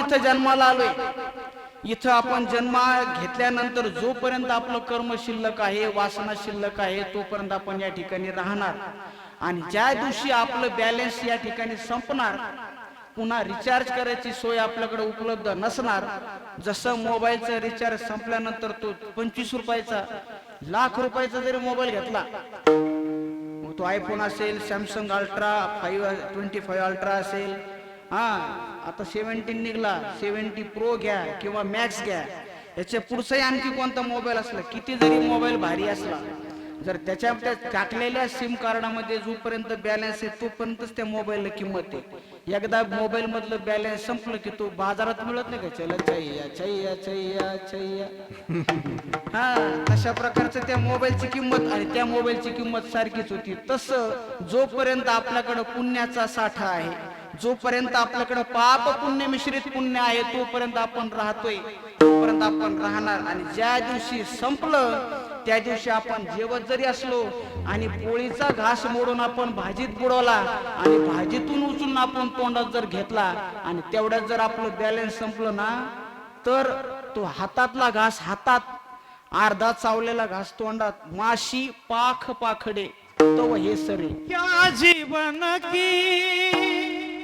इथं जन्माला आलोय. इथं आपण जन्मा घेतल्यानंतर जोपर्यंत आपलं कर्म शिल्लक आहे वासना शिल्लक आहे तोपर्यंत आपण या ठिकाणी राहणार. आणि ज्या दिवशी आपलं बॅलेन्स या ठिकाणी संपणार पुन्हा रिचार्ज करायची सोय आपल्याकडे उपलब्ध नसणार. जसं मोबाईलचा रिचार्ज संपल्यानंतर तो पंचवीस रुपयाचा लाख रुपयाचा जरी मोबाईल घेतला तो आयफोन असेल Samsung ultra five twenty five ultra असेल हा आता सेव्हन्टीन निघला सेव्हन्टी प्रो घ्या किंवा मॅक्स घ्या. याच्या पुढचाही आणखी कोणता मोबाईल असला किती जरी मोबाईल भारी असला जर त्याच्या त्या टाकलेल्या सिम कार्डामध्ये जोपर्यंत बॅलन्स आहे तोपर्यंतच त्या मोबाईलला किंमत आहे. एकदा मोबाईल मधलं बॅलन्स संपलं की तो बाजारात मिळत नाही का? चला चैया चैया चैया चैया. हा तशा प्रकारचं त्या मोबाईलची किंमत आणि त्या मोबाईलची किंमत सारखीच होती. तसं जोपर्यंत आपल्याकडं पुण्याचा साठा आहे जोपर्यंत आपल्याकडं पाप पुण्य मिश्रित पुण्य आहे तोपर्यंत आपण राहतोय. तोपर्यंत आपण राहणार. आणि ज्या दिवशी संपलं त्या दिवशी आपण जेवत जरी असलो आणि पोळीचा घास मोडून आपण भाजीत बुडवला आणि भाजीतून उचलून आपण तोंडात जर घेतला आणि तेवढ्यात जर आपलं बॅलन्स संपलं ना तर तो हातातला घास हातात अर्धा चावलेला घास तोंडात माशी पाख पाखडे. तो हे सरे. जीवन की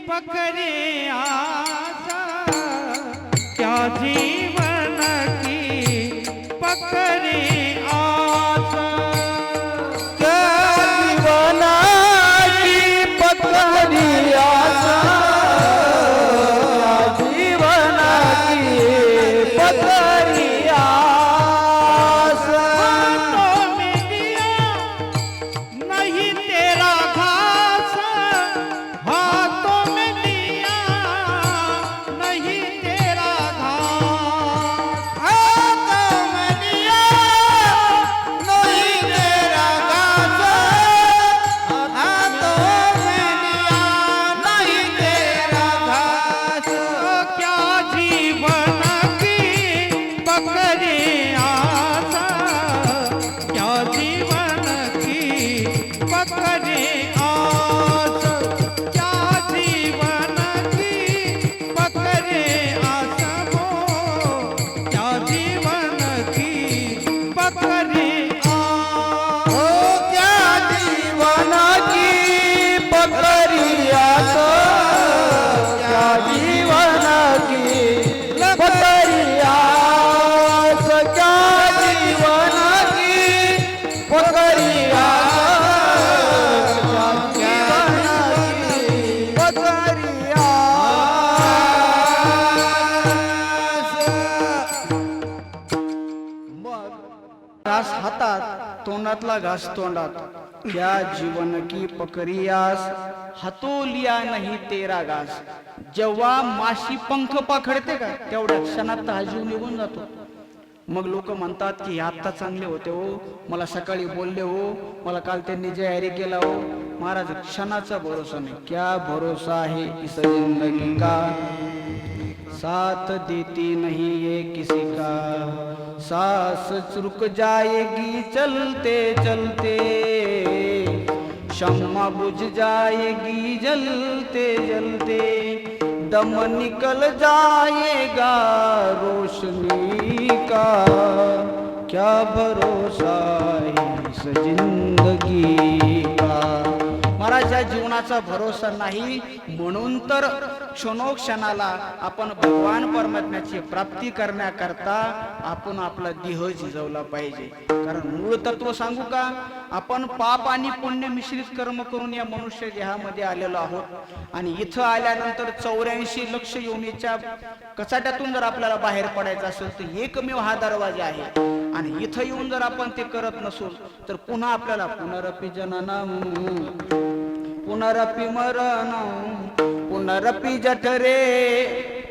पकड़े आशा। क्या जीवन की पकड़े हातात घास तोंडात. त्या जीवन की पकरियास? हातोलिया नाही तेरा घास. जेव्हा माशी पंख पाखडते का तेवढ्या क्षणात हा जीव निघून जातो. मग लोक म्हणतात की आत्ता चांगले होते हो. मला सकाळी बोलले हो. मला काल त्यांनी जयारी केला हो. महाराज क्षणाचा भरोसा नाही. क्या भरोसा आहे इस जिंदगी का? साथ देती नहीं ये किसी का। सांस रुक जाएगी चलते चलते। क्षमा बुझ जाएगी जलते जलते। दम निकल जाएगा रोशनी का। क्या भरोसा है इस ज़िंदगी का? माझ्या जीवनाचा भरोसा नाही म्हणून तर क्षणोक्षणाला आपण भगवान परमात्म्याची प्राप्ती करण्याकरता आपण आपला देह झिजवला पाहिजे. कारण मूळ तत्व सांगू का? आपण पाप आणि पुण्य मिश्रित कर्म करून या मनुष्य देहामध्ये आलेलो आहोत. आणि इथं आल्यानंतर चौऱ्याऐंशी लक्ष योनीच्या कचाट्यातून जर आपल्याला बाहेर पडायचं असेल तर एकमेव हा दरवाजा आहे. आणि इथं येऊन जर आपण ते करत नसू तर पुन्हा आपल्याला पुनरपी पुनरपि मरण पुनरपि जठरे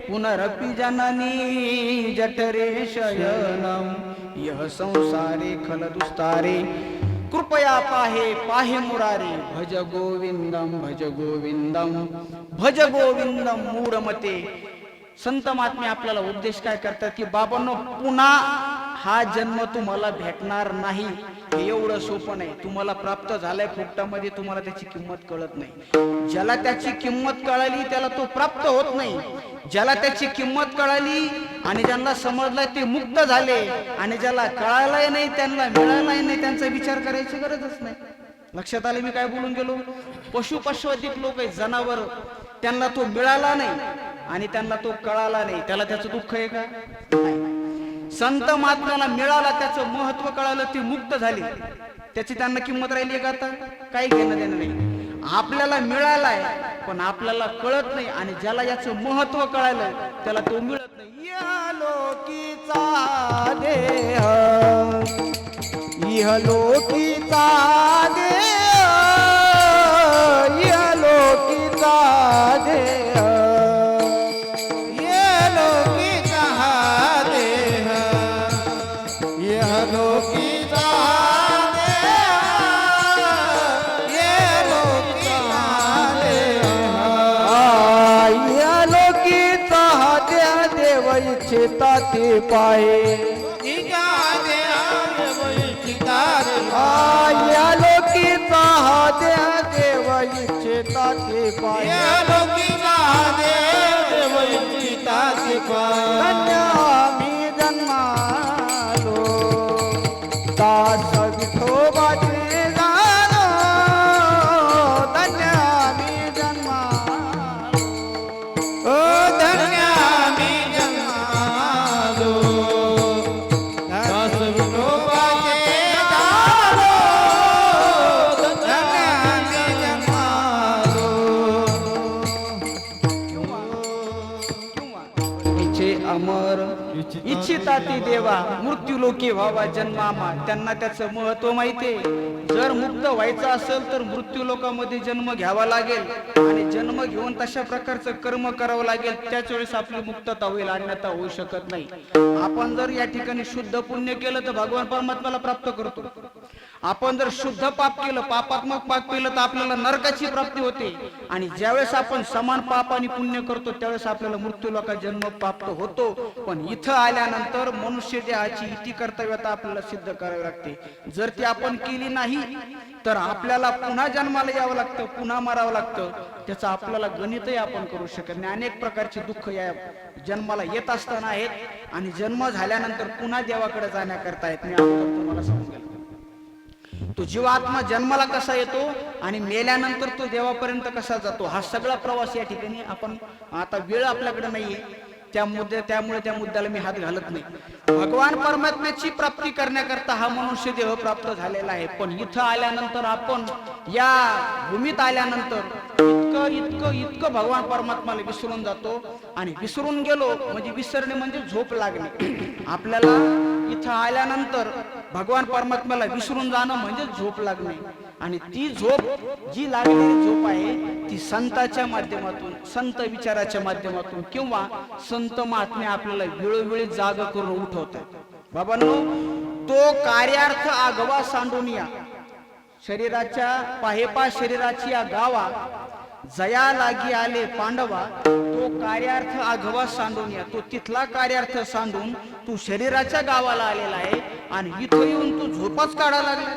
पुनरपि जननी जठरे शयनं यह संसारे खल दुस्तारे कृपया पाहे पाहे मुरारे। भज गोविंदम भज गोविंदम भज गोविंदम मूढमते। संत महात्मे आपल्याला उद्देश काय करतात की बाबांनो पुन्हा हा जन्म तुम्हाला भेटणार नाही हे एवढं सोपं नाही. तुम्हाला प्राप्त झालंय फुकटामध्ये तुम्हाला त्याची किंमत कळत नाही. ज्याला त्याची किंमत कळाली त्याला तो प्राप्त होत नाही. ज्याला त्याची किंमत कळाली आणि ज्यांना समजलंय ते मुक्त झाले आणि ज्याला कळालंय नाही त्यांना मिळालंय नाही त्यांचा विचार करायची गरजच नाही. लक्षात आले मी काय बोलून गेलो? पशु लोक आहेत जनावर. त्यांना तो मिळाला नाही आणि त्यांना तो कळाला नाही. त्याला त्याचं दुःख आहे का? नाही. संत महात्म्याला मिळाला त्याचं महत्त्व कळालं ती मुक्त झाली. त्याची त्यांना किंमत राहिली का आता? काही घेणं देणं नाही. आपल्याला मिळालाय पण आपल्याला कळत नाही आणि ज्याला याचं महत्त्व कळालं त्याला तो मिळत नाही. लोकीचा देह इहलोकीचा देह इहलोकीचा देह. इहलोकीचा देह इहलोकीचा देह इहलोकीचा हा देह देव इच्छिता ते पाहे या लोकीचा हा देह देव इच्छिता ते अमर. इच्छिता ती देवा मृत्यू लोकी व्हावा जन्मामा. त्यांना त्याचं महत्त्व माहितीये जर मुक्त व्हायचं असेल तर मृत्यू लोकामध्ये जन्म घ्यावा लागेल. आणि जन्म घेऊन तशा प्रकारचं कर्म करावं लागेल. त्याच वेळेस आपली मुक्तता होईल अन्यथा होऊ शकत नाही. आपण जर या ठिकाणी शुद्ध पुण्य केलं तर भगवान परमात्माला प्राप्त करतो. आपण जर शुद्ध पाप केलं पापात्मक पाप केलं तर आपल्याला नरकाची प्राप्ती होते. आणि ज्यावेळेस आपण समान पाप आणि पुण्य करतो त्यावेळेस आपल्याला मृत्यू लोका जन्म प्राप्त होतो. पण इथं आल्यानंतर मनुष्य देहाची इती कर्तव्यता आपल्याला सिद्ध करावी लागते. जर ती आपण केली नाही तर आपल्याला पुन्हा जन्माला यावं लागतं पुन्हा मरावं लागतं. त्याचं आपल्याला गणितही आपण करू शकत नाही. अनेक प्रकारचे दुःख या जन्माला येत असताना आहेत. आणि जन्म झाल्यानंतर पुन्हा देवाकडे जाण्याकरता येत नाही तुम्हाला सांगेल. तो जीवात्मा जन्माला कसा येतो आणि मेल्यानंतर तो देवापर्यंत कसा जातो हा सगळा प्रवास या ठिकाणी आपण आता वेळ आपल्याकडे नाहीये. त्या मुद्दे त्यामुळे त्या मुद्द्याला मी हात घालत नाही. भगवान परमात्म्याची प्राप्ती करण्याकरता हा मनुष्य देह प्राप्त झालेला आहे. पण इथं आल्यानंतर आपण या भूमीत आल्यानंतर इतकं इतकं इतकं भगवान परमात्माला विसरून जातो आणि विसरून गेलो म्हणजे विसरणे म्हणजे झोप लागणे. आपल्याला इथं आल्यानंतर भगवान परमात्म्याला विसरून जाणं म्हणजे झोप लागणे. आणि ती झोप जी लागलेली झोप आहे ती संताच्या माध्यमातून संत विचाराच्या माध्यमातून किंवा संत महात्मे आपल्याला वेळोवेळी जाग करून उठवतात. बाबांनो तो कार्यार्थ आगवा सांडून या. शरीराच्या पाहेपा शरीराची या गावा जया लागी आले पांडवा तो कार्यार्थ आघवा सांडून या. तो तिथला कार्यार्थ सांडून तू शरीराच्या गावाला आलेला आहे आणि इथं येऊन तू झोपाच काढायला लागला.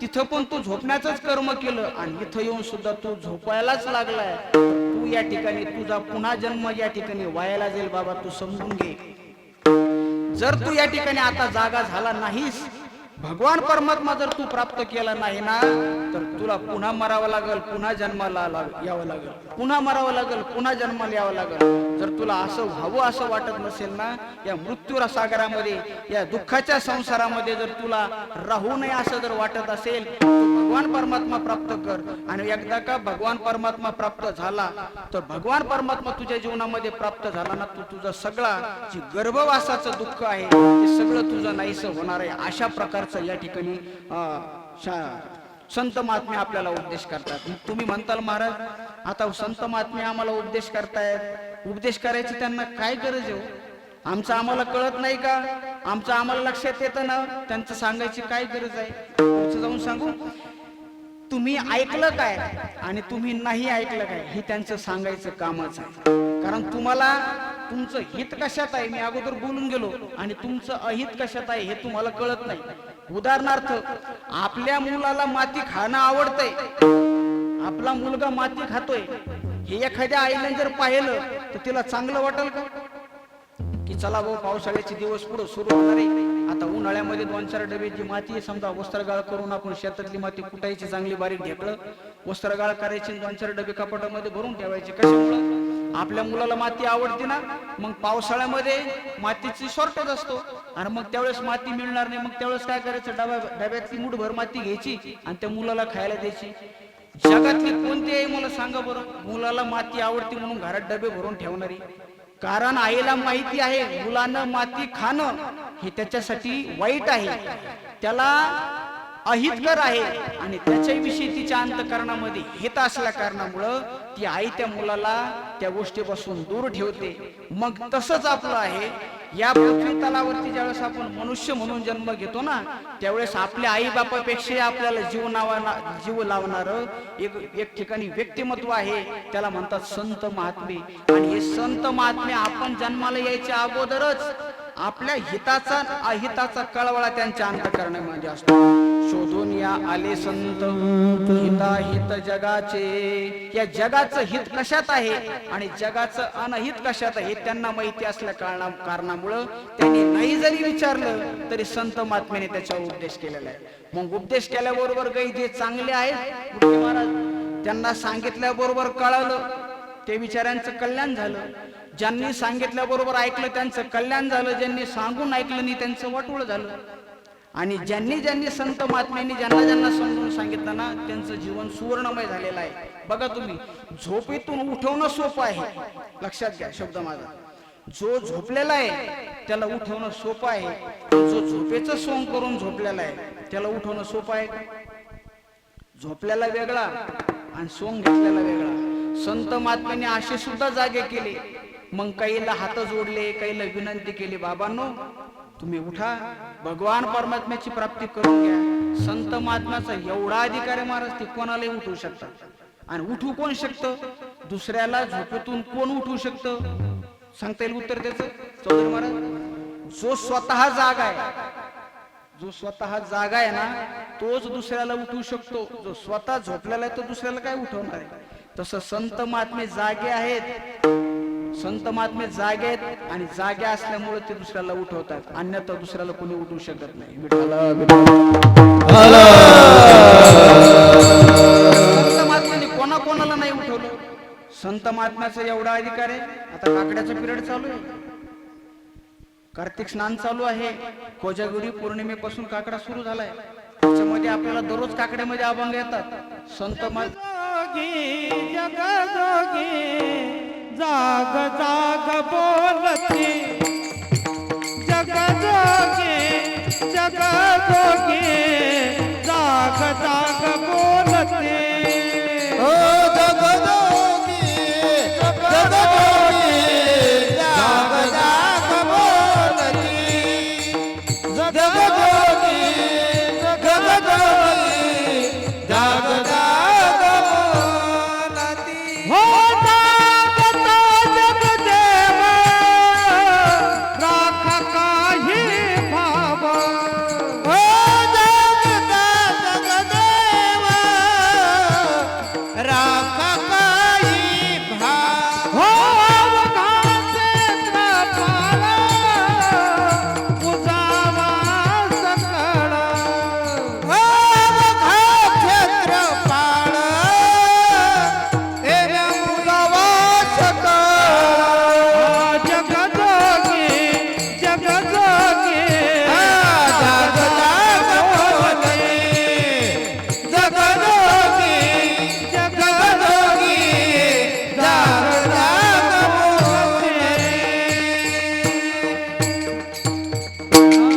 तिथं पण तू झोपण्याचंच कर्म केलं आणि इथं येऊन सुद्धा तू झोपायलाच लागलाय. तू या ठिकाणी तुझा पुन्हा जन्म या ठिकाणी वायला जाईल बाबा तू समजून घे. जर तू या ठिकाणी आता जागा झाला नाहीस भगवान परमात्मा जर तू प्राप्त केला नाही ना तर तुला पुन्हा मरावं लागल पुन्हा जन्माला यावं लागल. पुन्हा मरावं लागल पुन्हा जन्माला यावं लागल. जर तुला असं व्हावं असं वाटत नसेल ना या मृत्यू सागरामध्ये या दुःखाच्या संसारामध्ये जर तुला राहू नये असं जर वाटत असेल तर भगवान परमात्मा प्राप्त कर. आणि एकदा का भगवान परमात्मा प्राप्त झाला तर भगवान परमात्मा तुझ्या जीवनामध्ये प्राप्त झाला ना तू तुझा सगळा जी गर्भवासाचं दुःख आहे ते सगळं तुझं नाहीसं होणार आहे. अशा प्रकारचं या ठिकाणी संत महात्मे आपल्याला उपदेश करतात. तुम्ही म्हणताल महाराज आता संत महात्मे आम्हाला उपदेश करतायत. उपदेश करायची त्यांना काय गरज आहे हो? आमचं आम्हाला कळत नाही का? आमचं आम्हाला लक्षात येतं ना? त्यांचं सांगायची काय गरज आहे? पुढचं जाऊन सांगू? तुम्ही ऐकलं काय? आणि तुम्ही नाही ऐकलं काय? हे त्यांचं सांगायचं कामच आहे. कारण तुम्हाला तुमचं हित कशात आहे? मी अगोदर बोलून गेलो. आणि तुमचं अहित कशात आहे हे तुम्हाला कळत नाही. उदाहरणार्थ आपल्या मुलाला माती खाणं आवडतंय. आपला मुलगा माती खातोय. हे एखाद्या आईने जर पाहिलं तर तिला चांगलं वाटेल का? की चला भाऊ पावसाळ्याचे दिवस पुढे सुरू होणार आहे. आता उन्हाळ्यामध्ये दोन चार डबे जी माती आहे, समजा वस्त्रगाळ करून आपण शेतातली माती कुटायची चांगली बारीक ढेकळं वस्त्रगाळ करायची दोन चार डबे कपाटामध्ये भरून ठेवायचे. कशामुळे? आपल्या मुलाला माती आवडते ना मग पावसाळ्यामध्ये मातीची शॉर्टेज असतो. आणि मग त्यावेळेस माती मिळणार नाही मग त्यावेळेस काय करायचं? डबा डब्यातली मुठभर माती घ्यायची आणि त्या मुलाला खायला द्यायची. जगातली कोणती आई मला सांगा बरं? मुलाला माती आवडते म्हणून घरात डबे भरून ठेवणारी. कारण आईला माहिती आहे मुलानं माती खाणं हे त्याच्यासाठी वाईट आहे. त्याला अहितकर आहे. आणि त्याच्याविषयी तिच्या अंतकरणामध्ये हित असल्या कारणामुळं ती आई त्या मुलाला त्या गोष्टीपासून दूर ठेवते. मग तसंच आपलं आहे. या पृथ्वी तलावरती ज्यावेळेस आपण मनुष्य म्हणून जन्म घेतो ना त्यावेळेस आपल्या आई बापापेक्षा आपल्याला जीव नावा जीव लावणार एक एक ठिकाणी व्यक्तिमत्व आहे. त्याला म्हणतात संत महात्मे. आणि हे संत महात्मे आपण जन्माला यायच्या अगोदरच आपल्या हिताचा अहिताचा कळवळा त्यांच्या अंतकरणामध्ये असतो. शोधून या आले संत. हिताहित जगाचे. या जगाचं हित कशात आहे? आणि जगाचं अनहित कशात आहे? त्यांना माहिती असल्या कारणा कारणामुळं त्यांनी नाही जरी विचारलं तरी संत महात्म्याने त्याच्यावर उपदेश केलेला आहे. मग उपदेश केल्याबरोबर काही जे चांगले आहेत महाराज त्यांना सांगितल्याबरोबर कळालं ते विचारांचं कल्याण झालं. ज्यांनी सांगितल्याबरोबर ऐकलं त्यांचं कल्याण झालं. ज्यांनी सांगून ऐकलं नाही त्यांचं वाटोळ झालं. आणि ज्यांनी ज्यांनी संत महात्म्यांनी ज्यांना ज्यांना समजून सांगितलं ना त्यांचं जीवन सुवर्णमय झालेलं आहे. बघा तुम्ही झोपेतून उठवणं सोपं आहे. लक्षात घ्या शब्द माझा. जो झोपलेला आहे त्याला उठवणं सोपं आहे. जो झोपेचं सोंग करून झोपलेला आहे त्याला उठवणं सोपं आहे? झोपलेला वेगळा आणि सोंग घेतलेला वेगळा. संत महात्म्यांनी असे सुद्धा जागे केले. मग काहीला हात जोडले काहीला विनंती केली बाबांनो तुम्ही उठा भगवान परमात्म्याची प्राप्ती करून घ्या. संत महात्म्याचा एवढा अधिकार महाराज ते कोणालाही उठवू शकतात. आणि उठू कोण शकतं? दुसऱ्याला झोपेतून कोण उठवू शकतं? सांगता येईल उत्तर त्याचं? चौधरी महाराज जो स्वतः जागा आहे जो स्वतः जागा आहे ना तोच दुसऱ्याला उठवू शकतो. जो स्वतः झोपलेला आहे तो दुसऱ्याला काय उठवणार आहे? तसं संत महात्मे जागे आहेत. संत महात्मे जागे आहेत आणि जागे असल्यामुळे ते दुसऱ्याला उठवतात. अन्यथा दुसऱ्याला कोणी उठवू शकत नाही. संत महात्म्याने कोणाकोणाला नाही उठवलं? संत महात्म्याचा एवढा अधिकार आहे. आता काकड्याचा पिरियड चालू आहे. कार्तिक स्नान चालू आहे. कोजागुरी पौर्णिमेपासून काकडा सुरू झालाय. त्याच्यामध्ये आपल्याला दररोज काकड्यामध्ये अभंग येतात. संत महात्मा जोगी जग